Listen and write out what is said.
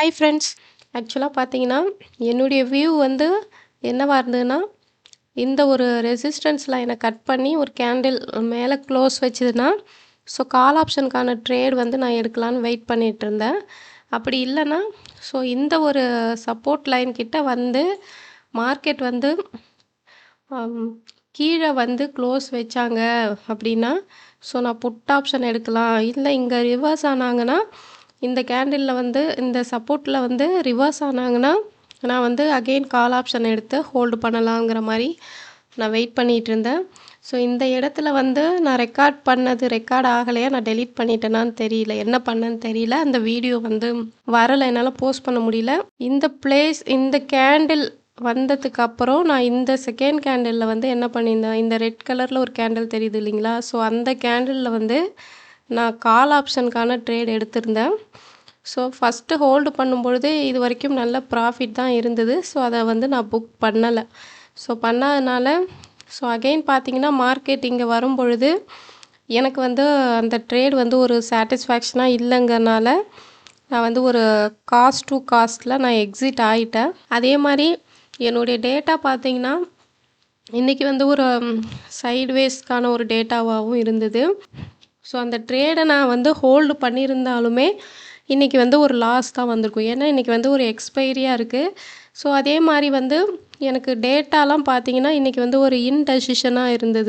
Hi friends ஆக்சுவலாக பார்த்தீங்கன்னா என்னுடைய வியூ வந்து என்னவாக இருந்ததுன்னா இந்த ஒரு ரெசிஸ்டன்ஸில் என்னை கட் பண்ணி ஒரு கேண்டில் மேலே க்ளோஸ் வச்சதுன்னா ஸோ கால் ஆப்ஷனுக்கான ட்ரேட் வந்து நான் எடுக்கலான்னு வெயிட் பண்ணிகிட்டு இருந்தேன். அப்படி இல்லைன்னா ஸோ இந்த ஒரு சப்போர்ட் லைன் கிட்ட வந்து மார்க்கெட் வந்து um, கீழே வந்து க்ளோஸ் வச்சாங்க அப்படின்னா ஸோ நான் புட் ஆப்ஷன் எடுக்கலாம். இல்லை இங்கே ரிவர்ஸ் ஆனாங்கன்னா இந்த கேண்டிலில் வந்து இந்த சப்போர்ட்டில் வந்து ரிவர்ஸ் ஆனாங்கன்னா நான் வந்து அகெயின் கால் ஆப்ஷன் எடுத்து ஹோல்டு பண்ணலாங்கிற மாதிரி நான் வெயிட் பண்ணிகிட்டு இருந்தேன் ஸோ இந்த இடத்துல வந்து நான் ரெக்கார்ட் பண்ணது ரெக்கார்ட் ஆகலையா நான் டெலீட் பண்ணிட்டேனான்னு தெரியல. என்ன பண்ணேன்னு தெரியல. அந்த வீடியோ வந்து வரலை. என்னால் போஸ்ட் பண்ண முடியல. இந்த பிளேஸ் இந்த கேண்டில் வந்ததுக்கு அப்புறம் நான் இந்த செகண்ட் கேண்டிலில் வந்து என்ன பண்ணியிருந்தேன்? இந்த ரெட் கலரில் ஒரு கேண்டில் தெரியுது இல்லைங்களா? ஸோ அந்த கேண்டிலில் வந்து நான் கால் ஆப்ஷனுக்கான ட்ரேட் எடுத்திருந்தேன். ஸோ ஃபஸ்ட்டு ஹோல்டு பண்ணும்பொழுது இது வரைக்கும் நல்ல ப்ராஃபிட் தான் இருந்தது. ஸோ அதை வந்து நான் புக் பண்ணலை. ஸோ பண்ணாதனால ஸோ அகெயின் பார்த்தீங்கன்னா மார்க்கெட் இங்கே வரும்பொழுது எனக்கு வந்து அந்த ட்ரேட் வந்து ஒரு சாட்டிஸ்ஃபேக்ஷனாக இல்லைங்கறனால நான் வந்து ஒரு காஸ்ட் டு காஸ்ட்டில் நான் எக்ஸிட் ஆகிட்டேன் அதே மாதிரி என்னுடைய டேட்டா பார்த்தீங்கன்னா இன்றைக்கி வந்து ஒரு சைட்வேஸ்க்கான ஒரு டேட்டாவாகவும் இருந்தது. ஸோ அந்த ட்ரேடை நான் வந்து ஹோல்டு பண்ணியிருந்தாலுமே இன்றைக்கி வந்து ஒரு லாஸ் தான் வந்திருக்கும். ஏன்னா இன்றைக்கி வந்து ஒரு எக்ஸ்பைரியாக இருக்குது ஸோ அதே மாதிரி வந்து எனக்கு டேட்டாலாம் பார்த்தீங்கன்னா இன்றைக்கி வந்து ஒரு இன்டெசிஷனாக இருந்தது.